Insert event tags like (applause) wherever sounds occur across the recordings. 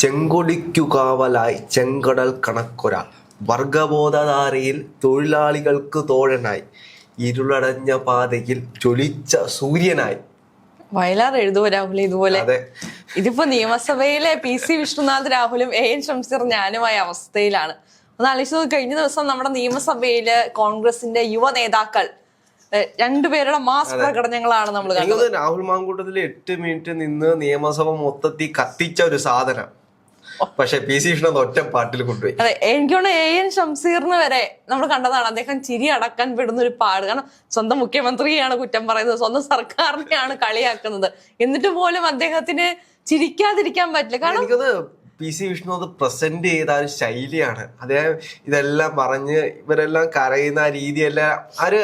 ചെങ്കൊടിക്കു കാവലായി ചെങ്കടൽ കണക്കുര വർഗബോധധാരയിൽ തൊഴിലാളികൾക്ക് തോഴനായി. ഇരുളടഞ്ഞ പാതയിൽ ജ്വലിച്ച സൂര്യനായി. വയലാർ എഴുതുവോ രാഹുൽ ഇതുപോലെ? ഇതിപ്പോ നിയമസഭയിലെ പി സി വിഷ്ണുനാഥ് രാഹുലും എ എൻ ഷംസീർ ഞാനുമായ അവസ്ഥയിലാണ്. ഒന്ന് ആലോചിച്ച് കഴിഞ്ഞ ദിവസം നമ്മുടെ നിയമസഭയിൽ കോൺഗ്രസിന്റെ യുവ നേതാക്കൾ രണ്ടുപേരുടെ മാസ് പ്രകടനങ്ങളാണ് നമ്മൾ രാഹുൽ മാങ്കൂട്ടത്തിൽ എട്ട് മിനിറ്റ് നിന്ന് നിയമസഭ മൊത്തത്തിൽ കത്തിച്ച ഒരു സാധനം. പക്ഷെ പി സി കൃഷ്ണൻ ഒറ്റ പാട്ടിൽ കൊണ്ടുപോയി. അതെ എനിക്ക് എ എൻ ഷംസീറിന് വരെ നമ്മൾ കണ്ടതാണ്. അദ്ദേഹം ചിരി അടക്കാൻ വിടുന്ന ഒരു പാട്. കാരണം സ്വന്തം മുഖ്യമന്ത്രിയാണ് കുറ്റം പറയുന്നത്. സ്വന്തം സർക്കാരിനെയാണ് കളിയാക്കുന്നത്. എന്നിട്ട് പോലും അദ്ദേഹത്തിന് ചിരിക്കാതിരിക്കാൻ പറ്റില്ല. കാരണം എനിക്കത് പി സി വിഷ്ണു അത് പ്രസന്റ് ചെയ്ത ഒരു ശൈലിയാണ്. അദ്ദേഹം ഇതെല്ലാം പറഞ്ഞ് ഇവരെല്ലാം കരയുന്ന ആ രീതിയെല്ലാം ആ ഒരു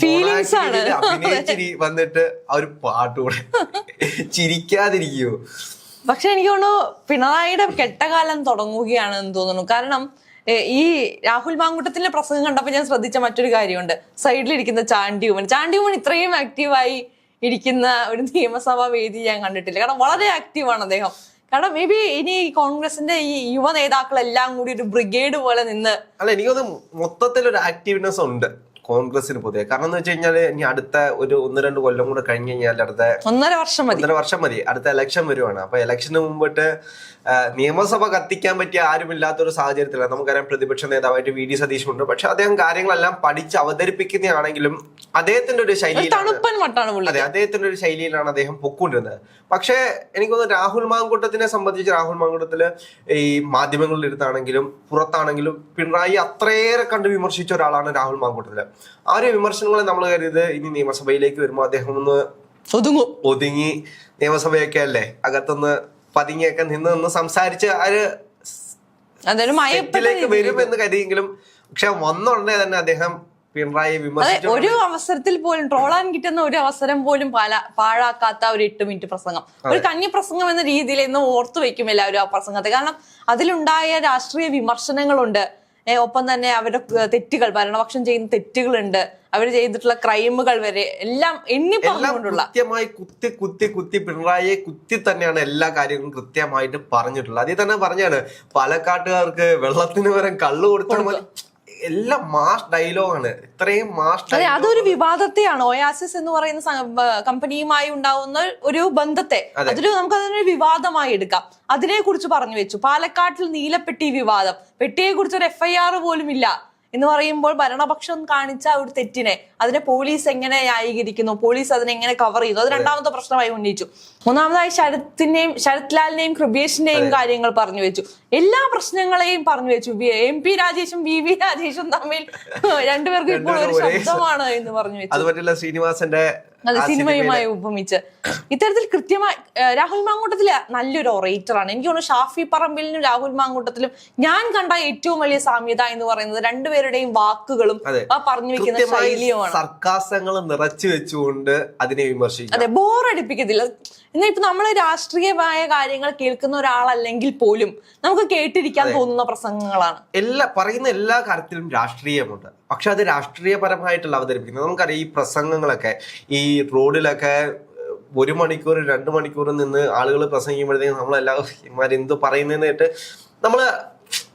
Feelings ആണ്. അഭിനയിച്ചിരി വന്നിട്ട് ആ ഒരു പാട്ടുകൂടെ ചിരിക്കാതിരിക്കുവോ പക്ഷെ എനിക്ക് തോന്നുന്നു പിണറായിയുടെ കെട്ടകാലം തുടങ്ങുകയാണെന്ന് തോന്നുന്നു. കാരണം ഈ രാഹുൽ മാങ്കൂട്ടത്തിന്റെ പ്രസംഗം കണ്ടപ്പോൾ ഞാൻ ശ്രദ്ധിച്ച മറ്റൊരു കാര്യമുണ്ട്. സൈഡിലിരിക്കുന്ന ചാണ്ടി ഉമ്മൻ. ചാണ്ടി ഉമ്മൻ ഇത്രയും ആക്റ്റീവായി ഇരിക്കുന്ന ഒരു നിയമസഭാ വേദി ഞാൻ കണ്ടിട്ടില്ല. കാരണം വളരെ ആക്റ്റീവാണ് അദ്ദേഹം. കാരണം മേ ബി ഇനി കോൺഗ്രസിന്റെ ഈ യുവ നേതാക്കളെല്ലാം കൂടി ഒരു ബ്രിഗേഡ് പോലെ നിന്ന് അല്ല എനിക്കത് മൊത്തത്തിൽ ഒരു ആക്റ്റീവ്നെസ് ഉണ്ട്. കോൺഗ്രസിന് പൊതുവെ. കാരണം എന്ന് വെച്ച് കഴിഞ്ഞാൽ ഇനി അടുത്ത ഒരു ഒന്ന് രണ്ട് കൊല്ലം കൂടെ കഴിഞ്ഞ് കഴിഞ്ഞാൽ അടുത്ത ഒന്നര വർഷം മതി. ഒന്നര വർഷം മതി. അടുത്ത ഇലക്ഷൻ വരുവാണ്. അപ്പൊ ഇലക്ഷന് മുമ്പിട്ട് നിയമസഭ കത്തിക്കാൻ പറ്റിയ ആരുമില്ലാത്ത ഒരു സാഹചര്യത്തിലാണ്. നമുക്കറിയാം പ്രതിപക്ഷ നേതാവായിട്ട് വി ഡി സതീഷ് ഉണ്ട് പക്ഷെ അദ്ദേഹം കാര്യങ്ങളെല്ലാം പഠിച്ച് അവതരിപ്പിക്കുന്നതാണെങ്കിലും അദ്ദേഹത്തിന്റെ ഒരു ശൈലി ശൈലിയിലാണ് അതെ അദ്ദേഹത്തിന്റെ ഒരു ശൈലിയിലാണ് അദ്ദേഹം പൊക്കൊണ്ടിരുന്നത് പക്ഷേ എനിക്ക് തോന്നുന്നു രാഹുൽ മാങ്കൂട്ടത്തിനെ സംബന്ധിച്ച് രാഹുൽ മാങ്കൂട്ടത്തിൽ ഈ മാധ്യമങ്ങളിൽ ഇരുത്താണെങ്കിലും പുറത്താണെങ്കിലും പിണറായി അത്രയേറെ കണ്ട് വിമർശിച്ച ഒരാളാണ് രാഹുൽ മാങ്കൂട്ടത്തിൽ. ആ ഒരു വിമർശനങ്ങളെ നമ്മൾ കരുത് ഇനി നിയമസഭയിലേക്ക് വരുമ്പോൾ അദ്ദേഹം ഒന്ന് ഒതുങ്ങും. ഒതുങ്ങി നിയമസഭയൊക്കെ അല്ലേ? അകത്തൊന്ന് പതുങ്ങിയൊക്കെ നിന്ന് നിന്ന് സംസാരിച്ച് അവർ ഒരു സെറ്റിലേക്ക് വരും എന്ന് കരുതിയെങ്കിലും പക്ഷെ വന്നുടനെ തന്നെ അദ്ദേഹം പിണറായി വിമർശിച്ചു ഒരു അവസരത്തിൽ പോലും ട്രോളാൻ കിട്ടുന്ന ഒരു അവസരം പോലും പാഴാക്കാത്ത ഒരു എട്ട് മിനിറ്റ് പ്രസംഗം. ഒരു കന്നി പ്രസംഗം എന്ന രീതിയിൽ ഇന്ന് ഓർത്തു വെക്കും എല്ലാവരും ആ പ്രസംഗത്തെ. കാരണം അതിലുണ്ടായ രാഷ്ട്രീയ വിമർശനങ്ങളുണ്ട്. ഒപ്പം തന്നെ അവരുടെ തെറ്റുകൾ ഭരണപക്ഷം ചെയ്യുന്ന തെറ്റുകളുണ്ട്. അവർ ചെയ്തിട്ടുള്ള ക്രൈമുകൾ വരെ എല്ലാം എണ്ണി പറഞ്ഞുകൊണ്ടുള്ള കൃത്യമായി കുത്തി കുത്തി കുത്തി പിണറായിയെ കുത്തി തന്നെയാണ് എല്ലാ കാര്യങ്ങളും കൃത്യമായിട്ട് പറഞ്ഞിട്ടുള്ളത്. അതിൽ തന്നെ പറഞ്ഞാണ് പാലക്കാട്ടുകാർക്ക് വെള്ളത്തിന് വരെ കള്ളു കൊടുത്താൽ എല്ലാം മാസ് ഡയലോഗാണ്. ഇത്രയും മാസ് അതെ അതൊരു വിവാദത്തെയാണ്. ഒയാസിസ് എന്ന് പറയുന്ന കമ്പനിയുമായി ഉണ്ടാവുന്ന ഒരു ബന്ധത്തെ. അതൊരു നമുക്ക് അതിനൊരു വിവാദമായി എടുക്കാം. അതിനെ കുറിച്ച് പറഞ്ഞു വെച്ചു. പാലക്കാട്ടിൽ നീലപ്പെട്ടി വിവാദം. പെട്ടിയെ കുറിച്ച് ഒരു എഫ്ഐആർ പോലും ഇല്ല. എന്ന് പറയുമ്പോൾ ഭരണപക്ഷം കാണിച്ച ഒരു തെറ്റിനെ അതിനെ പോലീസ് എങ്ങനെ ന്യായീകരിക്കുന്നു പോലീസ് അതിനെ എങ്ങനെ കവർ ചെയ്യുന്നു അത് രണ്ടാമത്തെ പ്രശ്നമായി ഉന്നയിച്ചു. മൂന്നാമതായി ശരത്തിന്റെയും ശരത് ലാലിന്റെയും കൃപേഷിന്റെയും കാര്യങ്ങൾ പറഞ്ഞു വെച്ചു. എല്ലാ പ്രശ്നങ്ങളെയും പറഞ്ഞു വെച്ചു. എം പി രാജേഷും വി വി രാജേഷും തമ്മിൽ (laughs) രണ്ടുപേർക്കും ഇപ്പോൾ ഒരു ശബ്ദമാണ് എന്ന് പറഞ്ഞു വെച്ചു. അത് പറ്റില്ല ശ്രീനിവാസന്റെ അത് സിനിമയുമായി ഉപമിച്ച്. ഇത്തരത്തിൽ കൃത്യമായി രാഹുൽ മാങ്കൂട്ടത്തിൽ നല്ലൊരു ഓറേറ്റർ ആണ്. എനിക്ക് തോന്നുന്നു ഷാഫി പറമ്പിലിനും രാഹുൽ മാങ്കൂട്ടത്തിലും ഞാൻ കണ്ട ഏറ്റവും വലിയ സാമ്യത എന്ന് പറയുന്നത് രണ്ടുപേരുടെയും വാക്കുകളും പറഞ്ഞു വെക്കുന്ന ശൈലിയുമാണ്. സർക്കാസങ്ങൾ നിറച്ചു വെച്ചുകൊണ്ട് അതിനെ വിമർശിക്കും അതെ ബോറടിപ്പിക്കത്തില്ല എന്നാൽ ഇപ്പൊ നമ്മൾ രാഷ്ട്രീയമായ കാര്യങ്ങൾ കേൾക്കുന്ന ഒരാളല്ലെങ്കിൽ പോലും നമുക്ക് കേട്ടിരിക്കാൻ തോന്നുന്ന പ്രസംഗങ്ങളാണ്. എല്ലാ പറയുന്ന എല്ലാ കാര്യത്തിലും രാഷ്ട്രീയമുണ്ട്. പക്ഷെ അത് രാഷ്ട്രീയപരമായിട്ടല്ല അവതരിപ്പിക്കുന്നത്. നമുക്കറിയാം ഈ പ്രസംഗങ്ങളൊക്കെ ഈ റോഡിലൊക്കെ ഒരു മണിക്കൂർ രണ്ട് മണിക്കൂർ നിന്ന് ആളുകൾ പ്രസംഗിക്കുമ്പോഴത്തേക്കും നമ്മളെല്ലാം എന്ത് പറയുന്നതിനായിട്ട് നമ്മൾ നമ്മൾ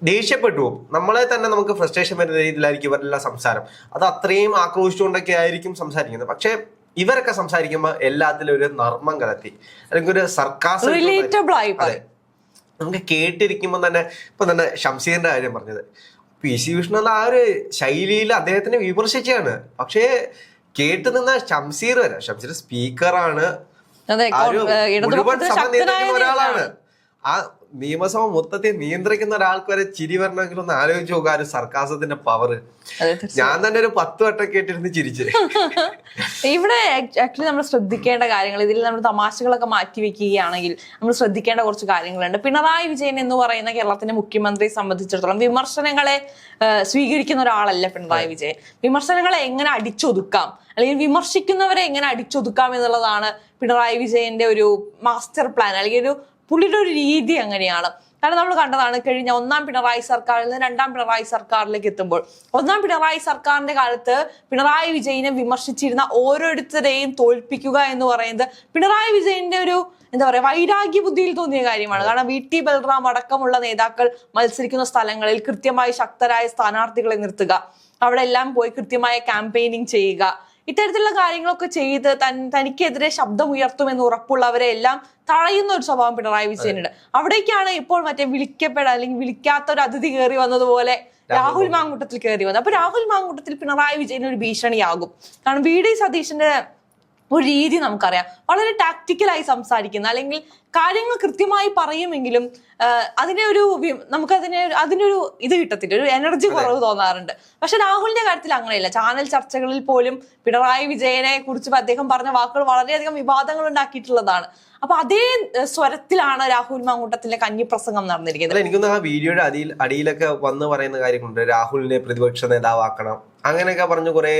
ദേഷ്യപ്പെട്ടു പോകും. നമ്മളെ തന്നെ നമുക്ക് ഫ്രസ്ട്രേഷൻ വരുന്ന രീതിയിലായിരിക്കും ഇവരെല്ലാം സംസാരം. അത് അത്രയും ആക്രോശിച്ചുകൊണ്ടൊക്കെ ആയിരിക്കും സംസാരിക്കുന്നത്. പക്ഷെ ഇവരൊക്കെ സംസാരിക്കുമ്പോൾ എല്ലാത്തിലും ഒരു നർമ്മം കലർത്തി. അല്ലെങ്കിൽ ഒരു അതെ. നമുക്ക് കേട്ടിരിക്കുമ്പോൾ തന്നെ ഇപ്പൊ തന്നെ ഷംസീറിന്റെ കാര്യം പറഞ്ഞത്. പി സി വിഷ്ണു എന്ന ആ ഒരു ശൈലിയിൽ അദ്ദേഹത്തിനെ വിമർശിച്ചാണ് പക്ഷേ കേട്ട് നിന്ന ഷംസീർ വരെ ഷംസീർ സ്പീക്കറാണ് അതെ ആ ഒരു കോൺ- മുഴുവൻ ഇടതുപക്ഷത്തിന് സഭ ശക്തനായ നിയന്ത്രിക്കുന്ന ഒരാളാണ്. ആ നിയമസഭ മൊത്തത്തിൽ നിയന്ത്രിക്കുന്ന ഒരാൾക്ക് വരെ ചിരി വരണമെങ്കിൽ ഒന്ന് ആലോചിച്ച് നോക്കുക ഒരു സർക്കാസത്തിന്റെ പവർ ഞാൻ തന്നെ ഒരു പത്ത് വട്ടം കേട്ടിരുന്ന് ചിരിച്ച്. (laughs) ഇവിടെ ആക്ച്വലി നമ്മൾ ശ്രദ്ധിക്കേണ്ട കാര്യങ്ങൾ ഇതിൽ നമ്മൾ തമാശകളൊക്കെ മാറ്റി വെക്കുകയാണെങ്കിൽ നമ്മൾ ശ്രദ്ധിക്കേണ്ട കുറച്ച് കാര്യങ്ങളുണ്ട്. പിണറായി വിജയൻ എന്ന് പറയുന്ന കേരളത്തിന്റെ മുഖ്യമന്ത്രിയെ സംബന്ധിച്ചിടത്തോളം വിമർശനങ്ങളെ സ്വീകരിക്കുന്ന ഒരാളല്ല പിണറായി വിജയൻ. വിമർശനങ്ങളെ എങ്ങനെ അടിച്ചൊതുക്കാം? അല്ലെങ്കിൽ വിമർശിക്കുന്നവരെ എങ്ങനെ അടിച്ചൊതുക്കാം എന്നുള്ളതാണ് പിണറായി വിജയന്റെ ഒരു മാസ്റ്റർ പ്ലാൻ അല്ലെങ്കിൽ ഒരു പുള്ളിയുടെ ഒരു രീതി അങ്ങനെയാണ് കാരണം നമ്മൾ കണ്ടതാണ് കഴിഞ്ഞ ഒന്നാം പിണറായി സർക്കാരിൽ നിന്ന് രണ്ടാം പിണറായി സർക്കാരിലേക്ക് എത്തുമ്പോൾ ഒന്നാം പിണറായി സർക്കാരിന്റെ കാലത്ത് പിണറായി വിജയനെ വിമർശിച്ചിരുന്ന ഓരോരുത്തരെയും തോൽപ്പിക്കുക എന്ന് പറയുന്നത് പിണറായി വിജയന്റെ ഒരു എന്താ പറയുക വൈരാഗ്യ ബുദ്ധിയിൽ തോന്നിയ കാര്യമാണ്. കാരണം വി ടി ബൽറാം അടക്കമുള്ള നേതാക്കൾ മത്സരിക്കുന്ന സ്ഥലങ്ങളിൽ കൃത്യമായി ശക്തരായ സ്ഥാനാർത്ഥികളെ നിർത്തുക. അവിടെ എല്ലാം പോയി കൃത്യമായ ക്യാമ്പയിനിങ് ചെയ്യുക. ഇത്തരത്തിലുള്ള കാര്യങ്ങളൊക്കെ ചെയ്ത് തൻ തനിക്കെതിരെ ശബ്ദം ഉയർത്തുമെന്ന് ഉറപ്പുള്ളവരെ എല്ലാം തഴയുന്ന ഒരു സ്വഭാവം പിണറായി വിജയനുണ്ട്. അവിടേക്കാണ് ഇപ്പോൾ മറ്റേ വിളിക്കപ്പെടാൻ അല്ലെങ്കിൽ വിളിക്കാത്ത ഒരു അതിഥി കയറി വന്നതുപോലെ രാഹുൽ മാങ്കൂട്ടത്തിൽ. കയറി വന്നത് അപ്പൊ രാഹുൽ മാങ്കൂട്ടത്തിൽ പിണറായി വിജയൻ ഒരു ഭീഷണിയാകും. കാരണം വി. ഡി. സതീശന്റെ ഒരു രീതി നമുക്കറിയാം. വളരെ ടാക്ടിക്കലായി സംസാരിക്കുന്ന അല്ലെങ്കിൽ കാര്യങ്ങൾ കൃത്യമായി പറയുമെങ്കിലും അതിനെ ഒരു നമുക്കതിനെ അതിനൊരു ഇത് കിട്ടത്തില്ല. ഒരു എനർജി കുറവ് തോന്നാറുണ്ട്. പക്ഷെ രാഹുലിന്റെ കാര്യത്തിൽ അങ്ങനെയല്ല. ചാനൽ ചർച്ചകളിൽ പോലും പിണറായി വിജയനെ കുറിച്ച് അദ്ദേഹം പറഞ്ഞ വാക്കുകൾ വളരെയധികം വിവാദങ്ങൾ ഉണ്ടാക്കിയിട്ടുള്ളതാണ്. അപ്പൊ അതേ സ്വരത്തിലാണ് രാഹുൽ മാങ്കൂട്ടത്തിന്റെ കഞ്ഞി പ്രസംഗം നടന്നിരിക്കുന്നത് എനിക്കൊന്നും ആ വീഡിയോയുടെ അടിയിൽ അടിയിലൊക്കെ വന്ന് പറയുന്ന കാര്യമുണ്ട് രാഹുലിനെ പ്രതിപക്ഷ നേതാവാക്കണം. അങ്ങനെയൊക്കെ പറഞ്ഞു കുറെ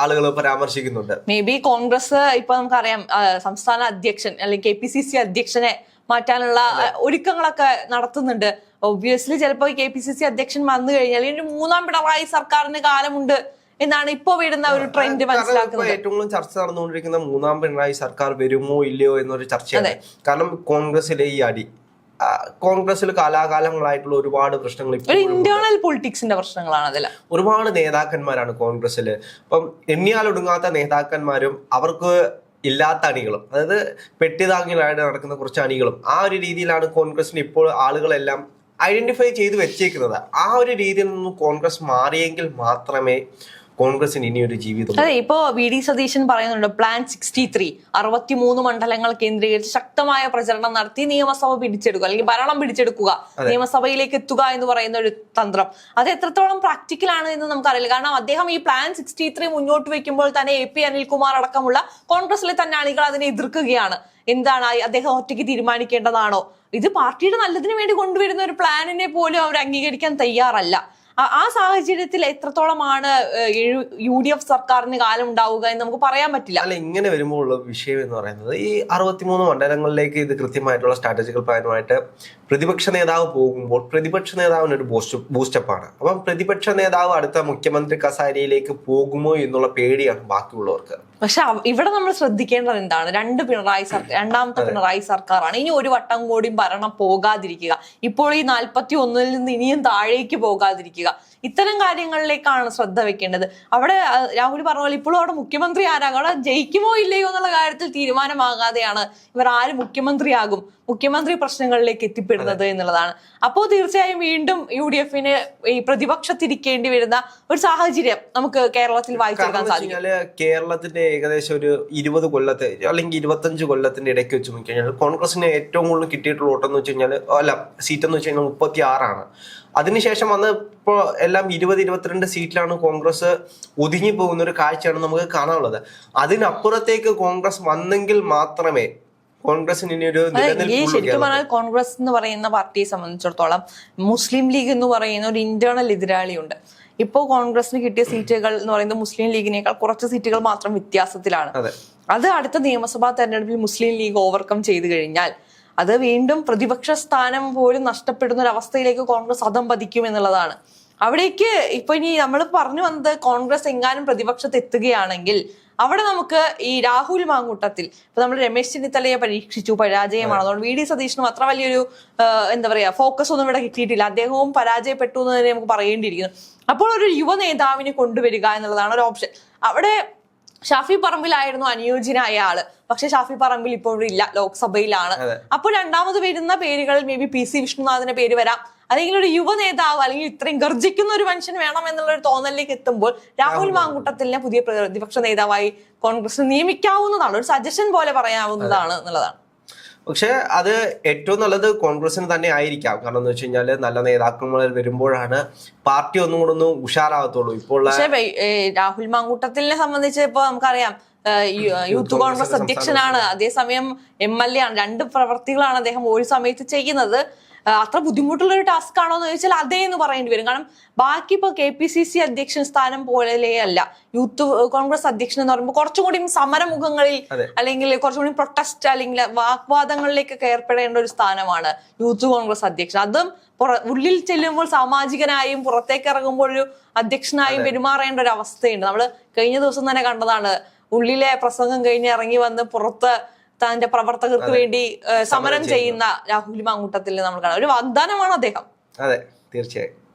ആളുകൾ പരാമർശിക്കുന്നുണ്ട്. മേ ബി കോൺഗ്രസ് ഇപ്പൊ നമുക്കറിയാം സംസ്ഥാന അധ്യക്ഷൻ അല്ലെങ്കിൽ കെ പി സി സി അധ്യക്ഷനെ മാറ്റാനുള്ള ഒരുക്കങ്ങളൊക്കെ നടത്തുന്നുണ്ട്. ഒബ്വിയസ്ലി ചിലപ്പോൾ കെ പി സി സി അധ്യക്ഷൻ വന്നു കഴിഞ്ഞാൽ ഇനി മൂന്നാം പിണറായി സർക്കാരിന് കാലമുണ്ട് എന്നാണ് ഇപ്പോ വരുന്ന ഒരു ട്രെൻഡ് മനസ്സിലാക്കുന്നത്. ഏറ്റവും കൂടുതൽ ചർച്ച നടന്നുകൊണ്ടിരിക്കുന്ന മൂന്നാം പിണറായി സർക്കാർ വരുമോ ഇല്ലയോ എന്നൊരു ചർച്ചയാണ്. കാരണം കോൺഗ്രസിലെ ഈ അടി. കോൺഗ്രസിൽ കാലാകാലങ്ങളായിട്ടുള്ള ഒരുപാട് പ്രശ്നങ്ങൾ ഇന്റേണൽ പൊളിറ്റിക്സിന്റെ പ്രശ്നങ്ങളാണ് അതിൽ. ഒരുപാട് നേതാക്കന്മാരാണ് കോൺഗ്രസ്സിൽ. അപ്പം എണ്ണിയാലൊടുങ്ങാത്ത നേതാക്കന്മാരും അവർക്ക് ഇല്ലാത്ത അണികളും അതായത് പെട്ടിതാങ്ങിലായിട്ട് നടക്കുന്ന കുറച്ച് അണികളും ആ ഒരു രീതിയിലാണ് കോൺഗ്രസിന് ഇപ്പോൾ ആളുകളെല്ലാം ഐഡന്റിഫൈ ചെയ്ത് വെച്ചേക്കുന്നത്. ആ ഒരു രീതിയിൽ നിന്നും കോൺഗ്രസ് മാറിയെങ്കിൽ മാത്രമേ കോൺഗ്രസിന് ഇനിയൊരു ജീവിതം അതെ ഇപ്പോ വി ഡി സതീശൻ പറയുന്നുണ്ട് പ്ലാൻ സിക്സ്റ്റി ത്രീ അറുപത്തിമൂന്ന് മണ്ഡലങ്ങൾ കേന്ദ്രീകരിച്ച് ശക്തമായ പ്രചരണം നടത്തി നിയമസഭ പിടിച്ചെടുക്കുക അല്ലെങ്കിൽ ഭരണം പിടിച്ചെടുക്കുക നിയമസഭയിലേക്ക് എത്തുക എന്ന് പറയുന്ന ഒരു തന്ത്രം. അത് എത്രത്തോളം പ്രാക്ടിക്കൽ ആണ് എന്ന് നമുക്കറിയില്ല. കാരണം അദ്ദേഹം ഈ പ്ലാൻ സിക്സ്റ്റി ത്രീ മുന്നോട്ട് വെക്കുമ്പോൾ തന്നെ എ പി അനിൽകുമാർ അടക്കമുള്ള കോൺഗ്രസിലെ തന്നെ അണികൾ അതിനെ എതിർക്കുകയാണ്. എന്താണ് അദ്ദേഹം ഒറ്റയ്ക്ക് തീരുമാനിക്കേണ്ടതാണോ? ഇത് പാർട്ടിയുടെ നല്ലതിന് വേണ്ടി കൊണ്ടുവരുന്ന ഒരു പ്ലാനിനെ പോലും അവർ അംഗീകരിക്കാൻ തയ്യാറല്ല. ആ- സാഹചര്യത്തിൽ എത്രത്തോളമാണ് യു ഡി എഫ് സർക്കാരിന് കാലം ഉണ്ടാവുക എന്ന് നമുക്ക് പറയാൻ പറ്റില്ല. അല്ല ഇങ്ങനെ വരുമ്പോൾ ഉള്ള വിഷയം എന്ന് പറയുന്നത് ഈ അറുപത്തിമൂന്ന് മണ്ഡലങ്ങളിലേക്ക് ഇത് കൃത്യമായിട്ടുള്ള സ്ട്രാറ്റജിക്കൽ പ്ലാനുമായിട്ട് പ്രതിപക്ഷ നേതാവ് പോകുമ്പോൾ പ്രതിപക്ഷ നേതാവിന് ഒരു ബൂസ്റ്റ് ബൂസ്റ്റപ്പ് ആണ്. അപ്പം പ്രതിപക്ഷ നേതാവ് അടുത്ത മുഖ്യമന്ത്രി കസാരയിലേക്ക് പോകുമോ എന്നുള്ള പേടിയാണ് ബാക്കിയുള്ളവർക്ക്. പക്ഷെ ഇവിടെ നമ്മൾ ശ്രദ്ധിക്കേണ്ടത് എന്താണ്? രണ്ട് പിണറായി സർക്കാർ രണ്ടാമത്തെ പിണറായി സർക്കാരാണ്. ഇനി ഒരു വട്ടം കൂടി ഭരണം പോകാതിരിക്കുക. ഇപ്പോൾ ഈ നാൽപ്പത്തി ഒന്നിൽ നിന്ന് ഇനിയും താഴേക്ക് പോകാതിരിക്കുക. ഇത്തരം കാര്യങ്ങളിലേക്കാണ് ശ്രദ്ധ വെക്കേണ്ടത്. അവിടെ രാഹുൽ പറഞ്ഞ പോലെ ഇപ്പോഴും അവിടെ മുഖ്യമന്ത്രി ആരാകും? അവിടെ ജയിക്കുമോ ഇല്ലയോ എന്നുള്ള കാര്യത്തിൽ തീരുമാനമാകാതെയാണ് ഇവർ ആര് മുഖ്യമന്ത്രിയാകും മുഖ്യമന്ത്രി പ്രശ്നങ്ങളിലേക്ക് എത്തിപ്പെടുന്നത് എന്നുള്ളതാണ്. അപ്പോൾ തീർച്ചയായും വീണ്ടും യു ഡി എഫിന് ഈ പ്രതിപക്ഷത്തിരിക്കേണ്ടി വരുന്ന ഒരു സാഹചര്യം നമുക്ക് കേരളത്തിൽ വായിച്ചെടുക്കാൻ സാധിക്കും. കേരളത്തിന്റെ ഏകദേശം ഒരു ഇരുപത് കൊല്ലത്തെ അല്ലെങ്കിൽ ഇരുപത്തഞ്ച് കൊല്ലത്തിന്റെ ഇടയ്ക്ക് വെച്ച് നോക്കിക്കഴിഞ്ഞാൽ കോൺഗ്രസിന് ഏറ്റവും കൂടുതൽ കിട്ടിയിട്ടുള്ള വോട്ടെന്ന് വെച്ച് കഴിഞ്ഞാൽ അല്ല സീറ്റ് എന്ന് വെച്ച് കഴിഞ്ഞാൽ മുപ്പത്തി ആറാണ് അതിനുശേഷം വന്ന് ഇപ്പോൾ എല്ലാം ഇരുപത് ഇരുപത്തിരണ്ട് സീറ്റിലാണ് കോൺഗ്രസ് ഒതുങ്ങി പോകുന്ന ഒരു കാഴ്ചയാണ് നമുക്ക് കാണാനുള്ളത്. അതിനപ്പുറത്തേക്ക് കോൺഗ്രസ് വന്നെങ്കിൽ മാത്രമേ കോൺഗ്രസിന് ഇനി ഒരു അതെ ഈ ശരിക്കും പറഞ്ഞാൽ കോൺഗ്രസ് എന്ന് പറയുന്ന പാർട്ടിയെ സംബന്ധിച്ചിടത്തോളം മുസ്ലിം ലീഗ് എന്ന് പറയുന്ന ഒരു ഇന്റേണൽ എതിരാളിയുണ്ട്. ഇപ്പോൾ കോൺഗ്രസിന് കിട്ടിയ സീറ്റുകൾ എന്ന് പറയുന്നത് മുസ്ലിം ലീഗിനേക്കാൾ കുറച്ച് സീറ്റുകൾ മാത്രം വ്യത്യാസത്തിലാണ്. അത്. അടുത്ത നിയമസഭാ തെരഞ്ഞെടുപ്പിൽ മുസ്ലിം ലീഗ് ഓവർകം ചെയ്തു കഴിഞ്ഞാൽ അത് വീണ്ടും പ്രതിപക്ഷ സ്ഥാനം പോലും നഷ്ടപ്പെടുന്ന ഒരു അവസ്ഥയിലേക്ക് കോൺഗ്രസ് അതം പതിക്കും എന്നുള്ളതാണ്. അവിടേക്ക് ഇപ്പൊ ഇനി നമ്മൾ പറഞ്ഞു വന്നത് കോൺഗ്രസ് എങ്ങാനും പ്രതിപക്ഷത്ത് എത്തുകയാണെങ്കിൽ അവിടെ നമുക്ക് ഈ രാഹുൽ മാങ്കൂട്ടത്തിൽ ഇപ്പൊ നമ്മൾ രമേശ് ചെന്നിത്തലയെ പരീക്ഷിച്ചു പരാജയമാണ്. അതുകൊണ്ട് വി ഡി സതീഷിനും അത്ര വലിയൊരു എന്താ പറയാ ഫോക്കസ് ഒന്നും ഇവിടെ കിട്ടിയിട്ടില്ല. അദ്ദേഹവും പരാജയപ്പെട്ടു എന്ന് തന്നെ നമുക്ക് പറയേണ്ടിയിരിക്കുന്നു. അപ്പോൾ ഒരു യുവ നേതാവിനെ കൊണ്ടുവരിക എന്നുള്ളതാണ് ഒരു ഓപ്ഷൻ അവിടെ ഷാഫി പറമ്പിലായിരുന്നു അനുയോജ്യനായ ആൾ. പക്ഷെ ഷാഫി പറമ്പിൽ ഇപ്പോഴും ഇല്ല ലോക്സഭയിലാണ്. അപ്പോൾ രണ്ടാമത് വരുന്ന പേരുകൾ മേ ബി പി സി വിഷ്ണുനാഥിന്റെ പേര് വരാം. അല്ലെങ്കിൽ ഒരു യുവ നേതാവ് അല്ലെങ്കിൽ ഇത്രയും ഗർജിക്കുന്ന ഒരു മനുഷ്യൻ വേണം എന്നുള്ള ഒരു തോന്നലിലേക്ക് എത്തുമ്പോൾ രാഹുൽ മാങ്കൂട്ടത്തിനെ പുതിയ പ്രതിപക്ഷ നേതാവായി കോൺഗ്രസ് നിയമിക്കാവുന്നതാണ്. ഒരു സജഷൻ പോലെ പറയാവുന്നതാണ് എന്നുള്ളതാണ്. പക്ഷെ അത് ഏറ്റവും നല്ലത് കോൺഗ്രസിന് തന്നെ ആയിരിക്കാം. കാരണം എന്ന് വെച്ച് കഴിഞ്ഞാൽ നല്ല നേതാക്കന്മാർ വരുമ്പോഴാണ് പാർട്ടി ഒന്നും കൂടെ ഒന്ന് ഉഷാറാകത്തുള്ളൂ. ഇപ്പോൾ രാഹുൽ മാങ്കൂട്ടത്തിനെ സംബന്ധിച്ച് ഇപ്പൊ നമുക്കറിയാം യൂത്ത് കോൺഗ്രസ് അധ്യക്ഷനാണ്. അതേസമയം എം എൽ എ ആണ്. രണ്ട് പ്രവർത്തികളാണ് അദ്ദേഹം ഒരു സമയത്ത് ചെയ്യുന്നത്. അത്ര ബുദ്ധിമുട്ടുള്ള ഒരു ടാസ്ക് ആണോ എന്ന് ചോദിച്ചാൽ അതേ എന്ന് പറയേണ്ടി വരും. കാരണം ബാക്കി ഇപ്പൊ കെ പി സി സി അധ്യക്ഷൻ സ്ഥാനം പോലെ അല്ല. യൂത്ത് കോൺഗ്രസ് അധ്യക്ഷൻ എന്ന് പറയുമ്പോൾ കുറച്ചും കൂടി സമരമുഖങ്ങളിൽ അല്ലെങ്കിൽ കുറച്ചും കൂടി പ്രൊട്ടസ്റ്റ് അല്ലെങ്കിൽ വാഗ്വാദങ്ങളിലേക്കൊക്കെ ഏർപ്പെടേണ്ട ഒരു സ്ഥാനമാണ് യൂത്ത് കോൺഗ്രസ് അധ്യക്ഷൻ. അതും ഉള്ളിൽ ചെല്ലുമ്പോൾ സാമാജികനായും പുറത്തേക്ക് ഇറങ്ങുമ്പോൾ ഒരു അധ്യക്ഷനായും പെരുമാറേണ്ട ഒരു അവസ്ഥയുണ്ട്. നമ്മൾ കഴിഞ്ഞ ദിവസം തന്നെ കണ്ടതാണ്. ഉള്ളിലെ പ്രസംഗം കഴിഞ്ഞ് ഇറങ്ങി വന്ന് പുറത്ത് തന്റെ പ്രവർത്തകർക്ക് വേണ്ടി സമരം ചെയ്യുന്ന. രാഹുൽ മാങ്കൂട്ടത്തിൽ നമ്മൾ കാണാം. ഒരു വാഗ്ദാനമാണ് അദ്ദേഹം. അതെ തീർച്ചയായും.